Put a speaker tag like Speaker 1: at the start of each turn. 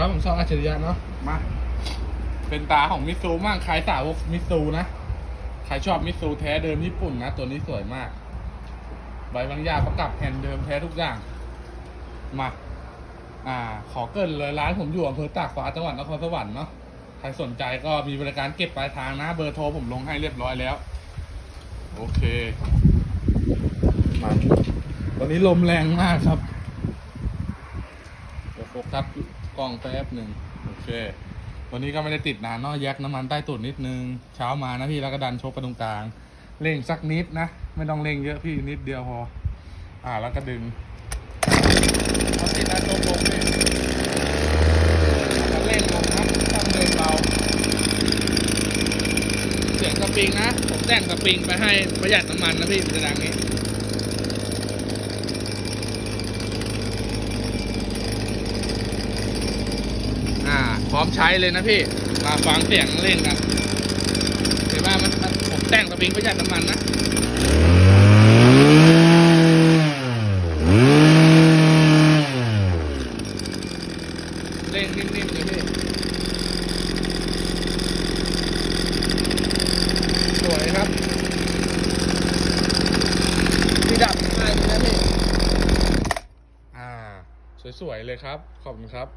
Speaker 1: ครับผมชอบอัจฉริยะเนาะมา เป็นตาของมิตซูมากใครสาวกมิตซูนะใครชอบมิตซูแท้เดิมญี่ปุ่นนะ ตัวนี้สวยมาก ใบบางอย่างประกับแผ่นเดิมแท้ทุกอย่าง มา อ่า ขอเกรินเลยร้านผมอยู่อำเภอตากฟ้าจังหวัดนครสวรรค์เนาะใครสนใจก็มีบริการเก็บปลายทางนะ เบอร์โทรผมลงให้เรียบร้อยแล้ว โอเคมาตอนนี้ลมแรงมากครับเดี๋ยวโฟกัส กล้องแป๊บหนึ่งโอเคตัวนี้ก็ไม่ได้ติดนานเนาะแยกน้ำมันใต้ตุ่นนิดนึง เช้ามานะพี่แล้วก็ดันชกไปตรงกลางเร่งสักนิดนะ ไม่ต้องเร่งเยอะพี่นิดเดียวพอ อ่าแล้วก็ดึงเอาติดนะตรงลงนี่แล้วเร่งลงนะต้องเดินเบาเสียงสปริงนะผมแต่งสปริงไปให้ประหยัดน้ำมันนะพี่มันจะดังนี้ อ่า พร้อม ใช้เลยนะพี่มาฟังเสียงเล่นกันเห็นว่ามันมันผมแต่งสปริงประหยัดน้ำมันนะเล่นนิ่มๆเลยพี่สวยครับที่ดับง่ายเลยนะพี่อ่า สวยๆเลยครับ ขอบคุณครับ